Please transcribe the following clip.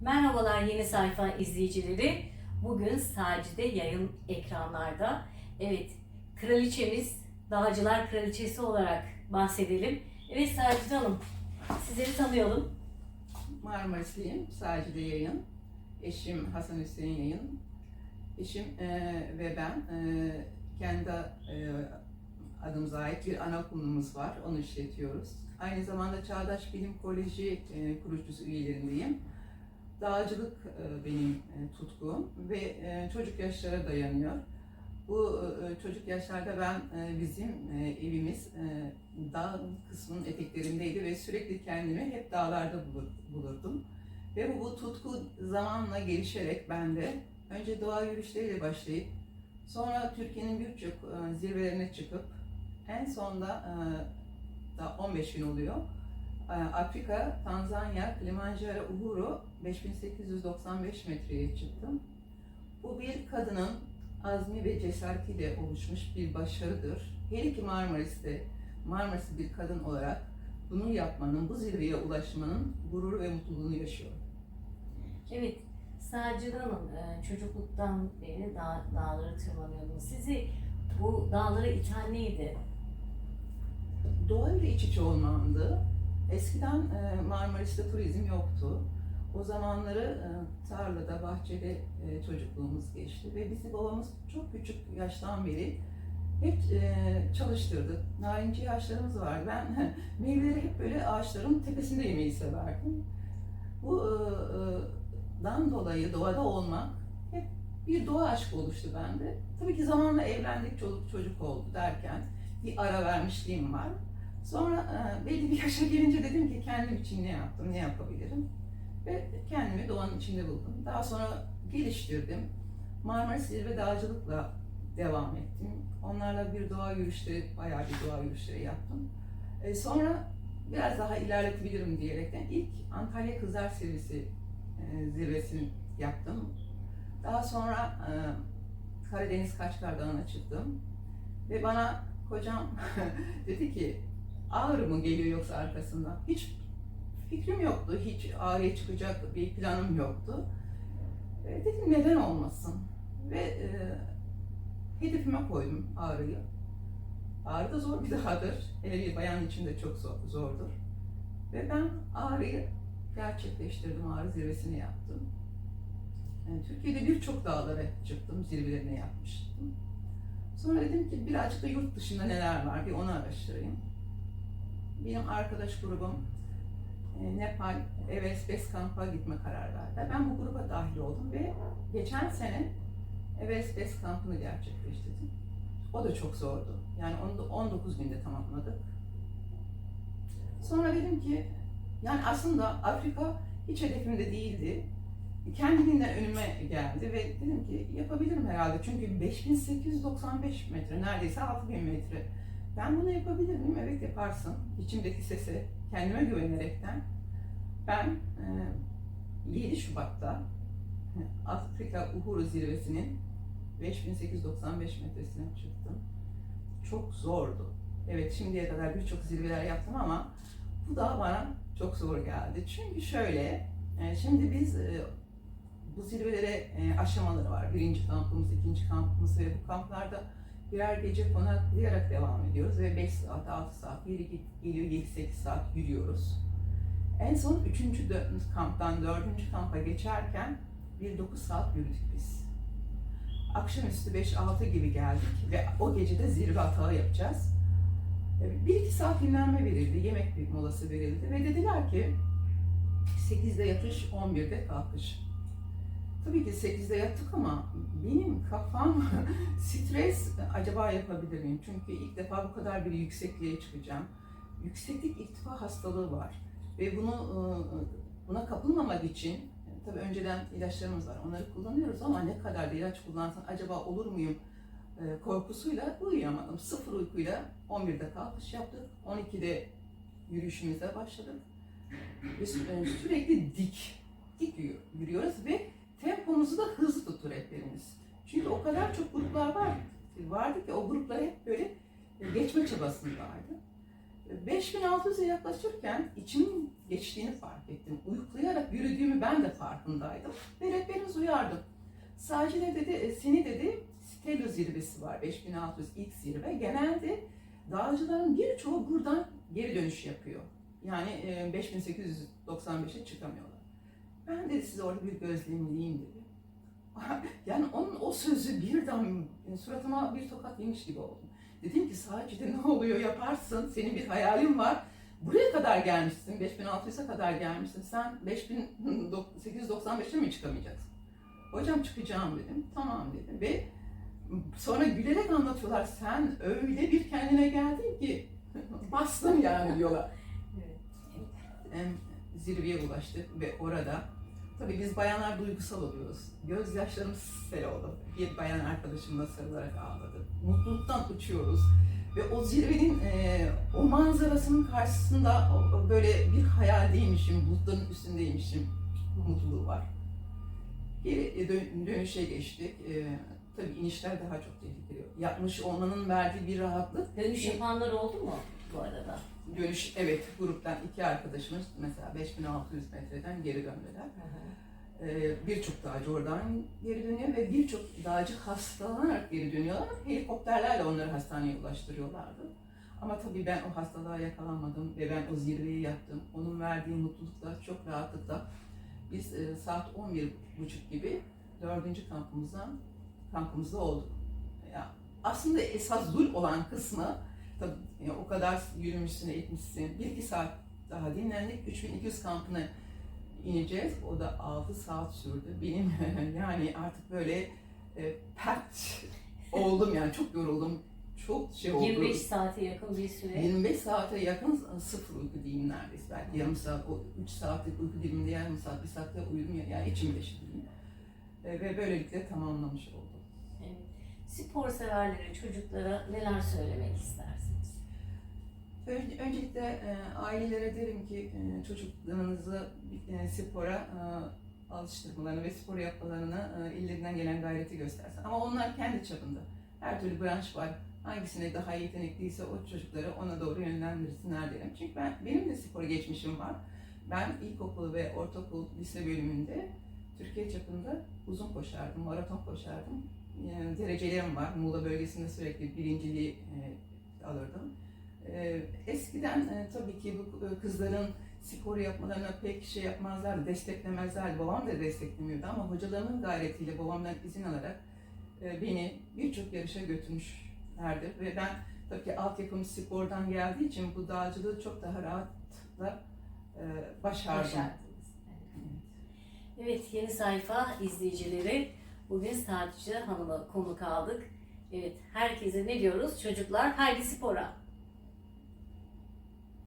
Merhabalar yeni sayfa izleyicileri. Bugün Sacide yayın ekranlarda. Evet, kraliçemiz, Dağcılar Kraliçesi olarak bahsedelim. Evet Sacide Hanım, sizleri tanıyalım. Marmarisliyim, Sacide Yayın. Eşim Hasan Hüseyin Yayın. Eşim eee, ve ben eee, kendi eee, adımıza ait bir anaokulumuz var, onu işletiyoruz. Aynı zamanda Çağdaş Bilim Koleji eee, kurucusu üyelerindeyim. Dağcılık eee, benim eee, tutkum ve eee, çocuk yaşlara dayanıyor. Bu çocuk yaşlarda ben bizim evimiz dağ kısmının eteklerindeydi ve sürekli kendimi hep dağlarda bulur- bulurdum. Ve bu, tutku zamanla gelişerek bende önce doğa yürüyüşleriyle başlayıp sonra Türkiye'nin birçok e, zirvelerine çıkıp en sonda e, da 15 gün oluyor. E, Afrika, Tanzanya, Kilimanjaro, Uhuru 5895 metreye çıktım. Bu bir kadının azmi ve cesaretiyle oluşmuş bir başarıdır. Her iki Marmaris'te Marmaris'te bir kadın olarak bunu yapmanın, bu zirveye ulaşmanın gururu ve mutluluğunu yaşıyorum. Evet, Sacide Hanım, e, çocukluktan beri dağ, dağları tırmanıyordunuz. Sizi bu dağlara iten neydi? Doğayla iç içe olmamdı. Eskiden e, Marmaris'te turizm yoktu. O zamanları e, tarlada, bahçede e, çocukluğumuz geçti ve bizi babamız çok küçük yaştan beri hep çalıştırdı. Narinci ağaçlarımız vardı. Ben meyveleri hep böyle ağaçların tepesinde yemeyi severdim. Bu dan dolayı doğada olmak hep bir doğa aşkı oluştu bende. Tabii ki zamanla evlendik, çoluk çocuk oldu derken bir ara vermişliğim var. Sonra e, belli bir yaşa gelince dedim ki kendim için ne yaptım, ne yapabilirim? Ve kendimi doğanın içinde buldum. Daha sonra geliştirdim. Marmaris Zirve Dağcılıkla devam ettim. Onlarla bir doğa yürüyüşleri, bayağı bir doğa yürüyüşleri yaptım. E, sonra biraz daha ilerletebilirim diyerekten ilk Antalya Kızlar Zirvesi e, zirvesini yaptım. Daha sonra e, Karadeniz Kaçkar Dağı'na çıktım. Ve bana kocam dedi ki Ağrı mı geliyor yoksa arkasından? Hiç fikrim yoktu. Hiç Ağrı'ya çıkacak bir planım yoktu. E, dedim neden olmasın? Ve e, hedefime koydum Ağrı'yı. Ağrı da zor bir dağdır. Hele bir bayan için de çok zor, zordur. Ve ben Ağrı'yı gerçekleştirdim. Ağrı zirvesini yaptım. Yani Türkiye'de birçok dağlara çıktım, zirvelerine yapmıştım. Sonra dedim ki birazcık da yurt dışında neler var bir onu araştırayım. Benim arkadaş grubum e, Nepal Everest Base Camp'a gitme karar verdi. Ben bu gruba dahil oldum ve geçen sene Everest Base Camp'ını gerçekleştirdim. O da çok zordu. Yani onu da 19 günde tamamladık. Sonra dedim ki yani aslında Afrika hiç hedefimde değildi. Kendiliğinden önüme geldi ve dedim ki yapabilirim herhalde. Çünkü 5895 metre, neredeyse 6000 metre. Ben bunu yapabilir miyim? Evet yaparsın. İçimdeki sese kendime güvenerekten ben e, 7 Şubat'ta Afrika Uhuru Zirvesi'nin 5895 metresine çıktım. Çok zordu. Evet şimdiye kadar birçok zirveler yaptım ama bu da bana çok zor geldi. Çünkü şöyle, e, şimdi biz e, bu zirvelere e, aşamaları var. Birinci kampımız, ikinci kampımız ve bu kamplarda birer gece konaklayarak devam ediyoruz ve 5 saat, 6 saat, geri geliyor 7-8 saat yürüyoruz. En son 3. kamptan 4. kampa geçerken bir 9 saat yürüdük biz. Akşamüstü 5-6 gibi geldik ve o gece de zirve atağı yapacağız. E, Bir iki saat dinlenme verildi, yemek bir molası verildi ve dediler ki 8'de yatış, 11'de kalkış. Tabii ki 8'de yattık ama benim kafam stres acaba yapabilir miyim? Çünkü ilk defa bu kadar bir yüksekliğe çıkacağım. Yükseklik irtifa hastalığı var ve bunu e, buna kapılmamak için tabii önceden ilaçlarımız var. Onları kullanıyoruz ama ne kadar da ilaç kullansam acaba olur muyum e, korkusuyla uyuyamadım. Sıfır uykuyla 11'de kalkış yaptık. 12'de yürüyüşümüze başladık. Ve e, sürekli dik, dik yürü- yürüyoruz ve tempomuzu da hızlı tuttu rehberimiz. Çünkü o kadar çok gruplar var, vardı ki o gruplar hep böyle e, geçme çabasındaydı. 5600'e yaklaşırken içimin geçtiğini fark ettim. Uyuklayarak yürüdüğümü ben de farkındaydım. Ve rehberimiz uyardı. Sacile dedi, "E, seni dedi Stelo zirvesi var 5600 ilk zirve. Genelde dağcıların birçoğu buradan geri dönüş yapıyor. Yani e, 5895'e çıkamıyorlar. Ben de size orada bir gözlemleyeyim dedi. Yani onun o sözü birden e, suratıma bir tokat yemiş gibi oldum. Dedim ki Sacide ne oluyor yaparsın, senin bir hayalin var. Buraya kadar gelmişsin, 5600'e kadar gelmişsin. Sen 5895'e mi çıkamayacaksın? Hocam çıkacağım dedim. Tamam dedim ve sonra gülerek anlatıyorlar. Sen öyle bir kendine geldin ki bastın yani diyorlar. Evet. Zirveye ulaştık ve orada tabii biz bayanlar duygusal oluyoruz. Gözyaşlarım sel oldu. Bir bayan arkadaşımla sarılarak ağladı. Mutluluktan uçuyoruz. Ve o zirvenin e, o manzarasının karşısında böyle bir hayaldeymişim, bulutların üstündeymişim mutluluğu var. Geri e, dön- dönüşe geçtik. E, tabii inişler daha çok tehlikeli. Yapmış olmanın verdiği bir rahatlık Dönüş yapanlar oldu mu bu arada? Dönüş, evet gruptan iki arkadaşımız mesela 5600 metreden geri döndüler. Ee, birçok dağcı oradan geri dönüyor ve birçok dağcı hastalanarak geri dönüyorlar. Helikopterlerle onları hastaneye ulaştırıyorlardı. Ama tabii ben o hastalığa yakalanmadım ve ben o zirveyi yaptım. Onun verdiği mutlulukla, çok rahatlıkla biz e, saat 11.30 gibi dördüncü kampımızdan kampımızda olduk. Ya, aslında esas zul olan kısmı tabii e, o kadar yürümüşsün, etmişsin. Bir iki saat daha dinlendik. 3200 kampına ineceğiz. O da 6 saat sürdü. Benim yani artık böyle e, pert oldum yani çok yoruldum. Çok şey oldu. 25 saate yakın bir süre. 25 saate yakın sıfır uyku diyeyim neredeyse. Belki yarım saat, o 3 saatlik uyku diliminde yarım saat, bir saatte uyudum ya, yani içim deşildi. E, ve böylelikle tamamlamış oldum. Evet. Spor severlere, çocuklara neler söylemek istersiniz? Ön- Öncelikle e, ailelere derim ki e, çocuklarınızı e, spora e, alıştırmalarını ve spor yapmalarını e, ellerinden gelen gayreti göstersin. Ama onlar kendi çapında. Her türlü branş var. Hangisine daha yetenekliyse o çocukları ona doğru yönlendirsinler derim. Çünkü ben benim de spor geçmişim var. Ben ilkokul ve ortaokul lise bölümünde Türkiye çapında uzun koşardım, maraton koşardım. Yani derecelerim var. Muğla bölgesinde sürekli birinciliği e, alırdım. Ee, eskiden e, tabii ki bu e, kızların spor yapmalarına pek şey yapmazlardı, desteklemezlerdi. Babam da desteklemiyordu ama hocalarının gayretiyle babamdan izin alarak e, beni birçok yarışa götürmüşlerdi. Ve ben tabii ki altyapım spordan geldiği için bu dağcılığı çok daha rahatla başardım. Başardınız. Evet. evet, yeni sayfa izleyicileri. Bugün Saatçı Hanım'a konuk aldık. Evet, herkese ne diyoruz? Çocuklar haydi spora.